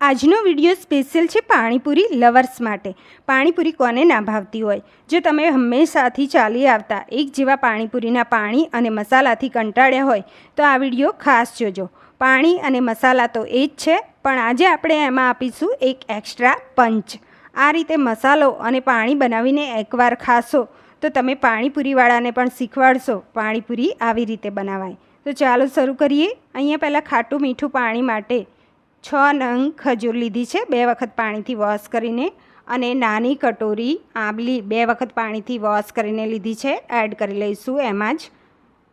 આજનો video special છે panipuri lovers માટે. પાણીપુરી કોને ના ભાવતી હોય? જો તમે હંમેશાથી ચાલી આવતા એક જેવા પાણીપુરીના પાણી અને મસાલાથી કંટાળ્યા હોય, તો આ વીડિયો ખાસ જોજો. પાણી અને મસાલા તો એ જ છે, પણ આજે આપણે એમાં આપીશું એક એક્સ્ટ્રા પંચ. આ રીતે મસાલો અને પાણી બનાવીને એકવાર ખાશો, તો તમે પાણીપુરીવાળાને પણ શીખવાડશો પાણીપુરી આવી રીતે બનાવાય. તો ચાલો શરૂ કરીએ. અહીંયા પહેલાં ખાટું મીઠું પાણી માટે છ નંગ ખજૂર લીધી છે. બે વખત પાણીથી વોશ કરીને અને નાની કટોરી આંબલી બે વખત પાણીથી વોશ કરીને લીધી છે. એડ કરી લઈશું એમાં જ.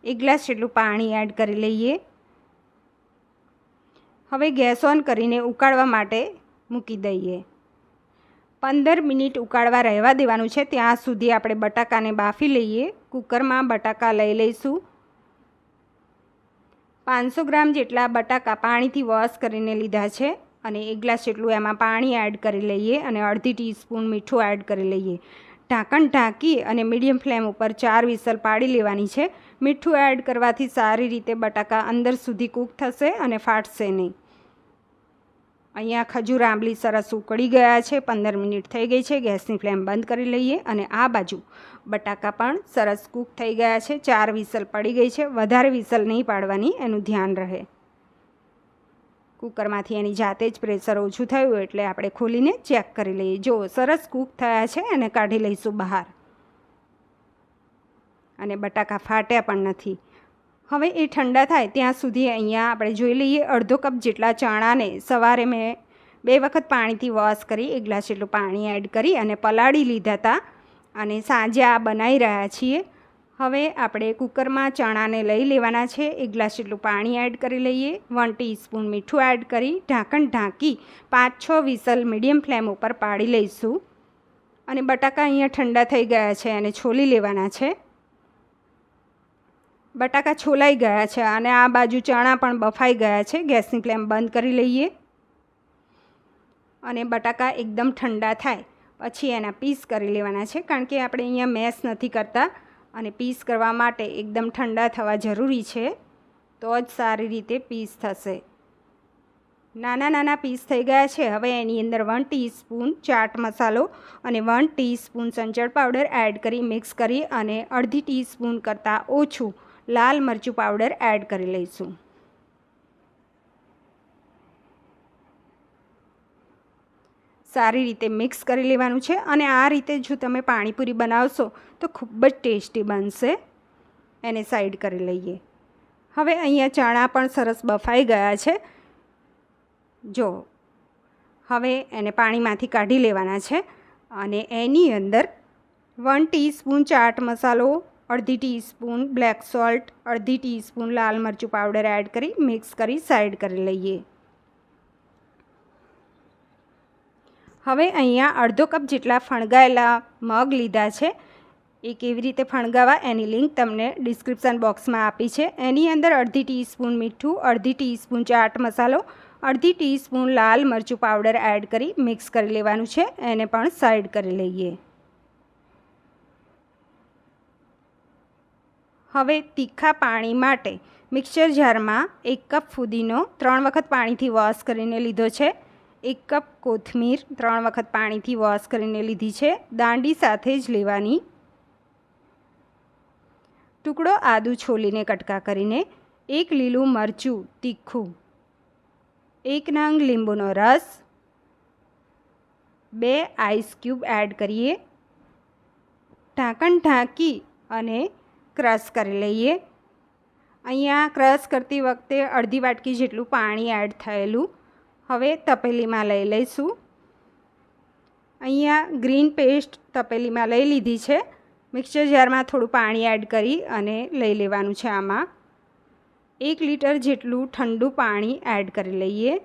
એક ગ્લાસ જેટલું પાણી એડ કરી લઈએ. હવે ગેસ ઓન કરીને ઉકાળવા માટે મૂકી દઈએ. પંદર મિનિટ ઉકાળવા રહેવા દેવાનું છે. ત્યાં સુધી આપણે બટાકાને બાફી લઈએ. કુકરમાં બટાકા લઈ લઈશું. પાંચસો ગ્રામ જેટલા બટાકા પાણીથી વોશ કરીને લીધા છે અને એક ગ્લાસ જેટલું એમાં પાણી એડ કરી લઈએ અને અડધી ટીસ્પૂન મીઠું એડ કરી લઈએ. ઢાંકણ ઢાંકી અને મીડિયમ ફ્લેમ ઉપર ચાર વિસલ પાડી લેવાની છે. મીઠું એડ કરવાથી સારી રીતે બટાકા અંદર સુધી કૂક થશે અને ફાટશે નહીં. અહીંયા ખજૂર આંબલી સરસ ઉકળી ગયા છે, પંદર મિનિટ થઈ ગઈ છે, ગેસની ફ્લેમ બંધ કરી લઈએ અને આ બાજુ બટાકા પણ સરસ કૂક થઈ ગયા છે, ચાર વિસલ પડી ગઈ છે, વધારે વિસલ નહીં પાડવાની, એનું ધ્યાન રહે. કુકરમાંથી એની જાતે જ પ્રેશર ઓછું થયું એટલે આપણે ખોલીને ચેક કરી લઈએ. જો સરસ કૂક થયા છે અને કાઢી લઈશું બહાર. અને બટાકા ફાટ્યા પણ નથી. હવે એ ઠંડા થાય ત્યાં સુધી અહીંયા આપણે જોઈ લઈએ અડધો કપ જેટલા ચણાને. સવારે મેં બે વખત પાણીથી વોશ કરી, એક ગ્લાસ જેટલું પાણી એડ કરી અને પલાળી લીધા હતા અને સાંજે આ બનાવી રહ્યા છીએ. હવે આપણે કુકરમાં ચણાને લઈ લેવાના છે, એક ગ્લાસ જેટલું પાણી એડ કરી લઈએ, વન ટીસ્પૂન મીઠું એડ કરી, ઢાંકણ ઢાંકી પાંચ છ વિસલ મીડિયમ ફ્લેમ ઉપર પાડી લઈશું. અને બટાકા અહીંયા ઠંડા થઈ ગયા છે અને છોલી લેવાના છે. બટાકા છોલાઈ ગયા છે અને આ બાજુ ચણા પણ બફાઈ ગયા છે. ગેસની ફ્લેમ બંધ કરી લઈએ. અને બટાકા એકદમ ઠંડા થાય. પછી એના પીસ કરી લેવાના છે, કારણ કે આપણે અહીંયા મેસ નથી કરતા. અને પીસ કરવા માટે એકદમ ઠંડા થવા જરૂરી છે. તો જ સારી રીતે પીસ થશે. નાના નાના પીસ થઈ ગયા છે. હવે એની અંદર વન ટીસ્પૂન ચાટ મસાલો અને વન ટીસ્પૂન સંચળ પાવડર એડ કરી મિક્સ કરી અને અડધી ટીસ્પૂન કરતાં ઓછું લાલ મરચું પાવડર એડ કરી લઈશું. સારી રીતે મિક્સ કરી લેવાનું છે અને આ રીતે જો તમે પાણીપુરી બનાવશો તો ખૂબ જ ટેસ્ટી બનશે. એને સાઈડ કરી લઈએ. હવે અહીંયા ચણા પણ સરસ બફાઈ ગયા છે. જો, હવે એને પાણીમાંથી કાઢી લેવાના છે અને એની અંદર વન ટીસ્પૂન ચાટ મસાલો અડધી ટીસ્પૂન બ્લેક સોલ્ટ, અડધી ટીસ્પૂન લાલ મરચું પાવડર એડ કરી મિક્સ કરી સાઈડ કરી લઈએ. હવે અહીંયા અડધો કપ જેટલા ફણગાયેલા મગ લીધા છે. એ કેવી રીતે ફણગાવા એની લિંક તમને ડિસ્ક્રિપ્શન બોક્સમાં આપી છે. એની અંદર અડધી ટીસ્પૂન મીઠું, અડધી ટીસ્પૂન ચાટ મસાલો, અડધી ટીસ્પૂન લાલ મરચું પાવડર એડ કરી મિક્સ કરી લેવાનું છે. એને પણ સાઈડ કરી લઈએ. હવે તીખા પાણી માટે મિક્સર જારમાં એક કપ ફુદીનો ત્રણ વખત પાણીથી વોશ કરીને લીધો છે. એક કપ કોથમીર ત્રણ વખત પાણીથી વોશ કરીને લીધી છે. દાંડી સાથે જ લેવાની. ટુકડો આદુ છોલીને કટકા કરીને એક લીલું મરચું તીખું, એક નંગ લીંબુનો રસ, બે આઈસ ક્યુબ એડ કરીએ. ઢાંકણ ઢાંકી અને ક્રશ કરી લઈએ. અહીંયા ક્રશ કરતી વખતે અડધી વાટકી જેટલું પાણી એડ થયેલું. હવે તપેલીમાં લઈ લઈશું. અહીંયા ગ્રીન પેસ્ટ તપેલીમાં લઈ લીધી છે. મિક્સર જારમાં થોડું પાણી એડ કરી અને લઈ લેવાનું છે આમાં. એક લીટર જેટલું ઠંડુ પાણી એડ કરી લઈએ.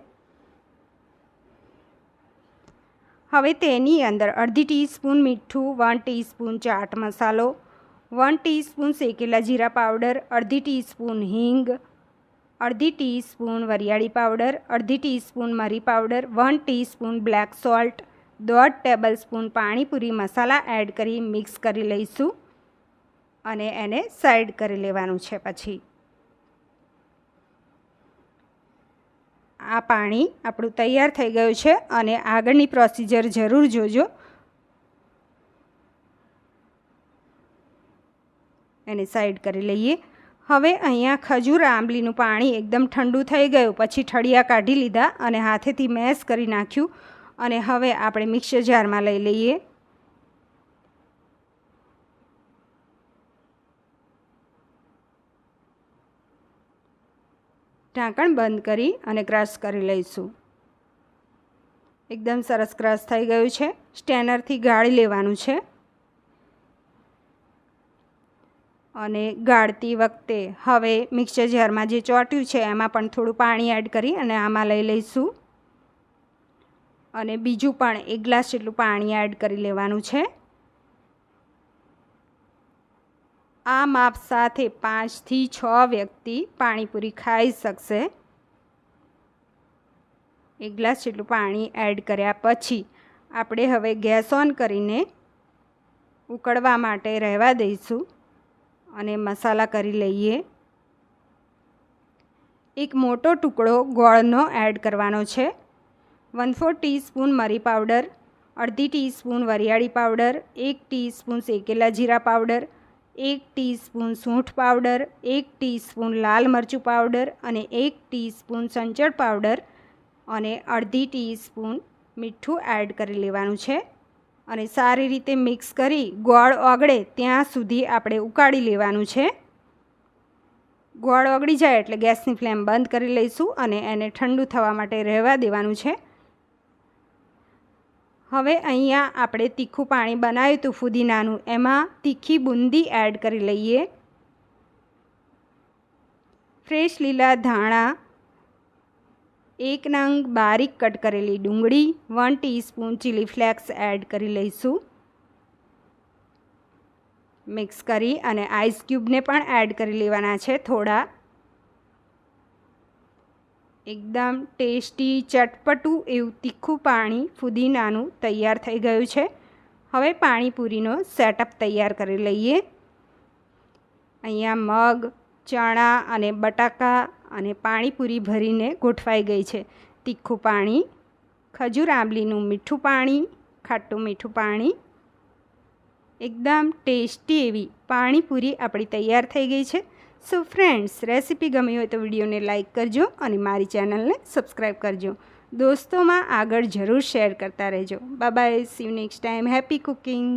હવે તેની અંદર અડધી ટીસ્પૂન મીઠું, વન ટીસ્પૂન ચાટ મસાલો વન ટીસ્પૂન શેકેલા જીરા પાવડર, અડધી ટીસ્પૂન હિંગ, અડધી ટીસ્પૂન વરિયાળી પાવડર, અડધી ટીસ્પૂન મરી powder, one teaspoon black salt, દોઢ ટેબલ સ્પૂન પાણીપુરી મસાલા એડ કરી મિક્સ કરી લઈશું અને એને સાઈડ કરી લેવાનું છે પછી. આ પાણી આપણું તૈયાર થઈ ગયું છે અને આગળની પ્રોસીજર જરૂર જોજો. એને સાઈડ કરી લઈએ. હવે અહીંયા ખજૂર આંબલીનું પાણી એકદમ ઠંડુ થઈ ગયું. પછી ઠળિયા કાઢી લીધા અને હાથેથી મેશ કરી નાખ્યું. અને હવે આપણે મિક્સર જારમાં લઈ લઈએ. ઢાંકણ બંધ કરી અને ક્રશ કરી લઈશું. એકદમ સરસ ક્રશ થઈ ગયું છે. સ્ટેનરથી ગાળી લેવાનું છે. અને ગાળતી વખતે હવે મિક્સર જારમાં જે ચોટ્યું છે, એમાં પણ થોડું પાણી એડ કરી અને આમાં લઈ લઈશું. અને બીજું પણ એક ગ્લાસ જેટલું પાણી એડ કરી લેવાનું છે. આ માપ સાથે પાંચથી છ વ્યક્તિ પાણીપુરી ખાઈ શકશે. એક ગ્લાસ જેટલું પાણી એડ કર્યા પછી આપણે હવે ગેસ ઓન કરીને ઉકળવા માટે રહેવા દઈશું. અને મસાલા કરી લઈએ. એક મોટો ટુકડો ગોળનો એડ કરવાનો છે. વન ફોર ટીસ્પૂન મરી પાવડર, અડધી ટીસ્પૂન વરિયાળી પાવડર, એક ટીસ્પૂન શેકેલા જીરા પાવડર, એક ટીસ્પૂન સૂંઠ પાવડર, એક ટીસ્પૂન લાલ મરચું પાવડર અને એક ટીસ્પૂન સંચળ પાવડર અને અડધી ટીસ્પૂન મીઠું એડ કરી લેવાનું છે. અને સારી રીતે મિક્સ કરી ગોળ ઓગળે ત્યાં સુધી આપણે ઉકાળી લેવાનું છે. ગોળ ઓગળી જાય એટલે ગેસની ફ્લેમ બંધ કરી લઈશું અને એને ઠંડુ થવા માટે રહેવા દેવાનું છે. હવે અહીંયા આપણે તીખું પાણી બનાવ્યું હતું ફુદીનાનું, એમાં તીખી બુંદી એડ કરી લઈએ. ફ્રેશ લીલા ધાણા એક નંગ બારીક કટ કરેલી ડુંગળી, one teaspoon chilli flakes add કરી લઈશું. મિક્સ કરી અને આઈસ ક્યુબને પણ એડ કરી લેવાના છે થોડા. એકદમ ટેસ્ટી, ચટપટું એવું તીખું પાણી ફુદીનાનું તૈયાર થઈ ગયું છે. હવે પાણીપુરીનો સેટઅપ તૈયાર કરી લઈએ. અહીંયા મગ ચણા અને બટાકા અને પાણીપુરી ભરીને ગોઠવાઈ ગઈ છે. તીખું પાણી, ખજૂર આંબલીનું મીઠું પાણી, ખાટું મીઠું પાણી. એકદમ ટેસ્ટી એવી પાણીપુરી આપણી તૈયાર થઈ ગઈ છે. સો ફ્રેન્ડ્સ રેસીપી ગમી હોય તો વિડીયોને લાઇક કરજો અને મારી ચેનલને સબસ્ક્રાઈબ કરજો. દોસ્તોમાં આગળ જરૂર શેર કરતા રહેજો. Bye see you next time happy cooking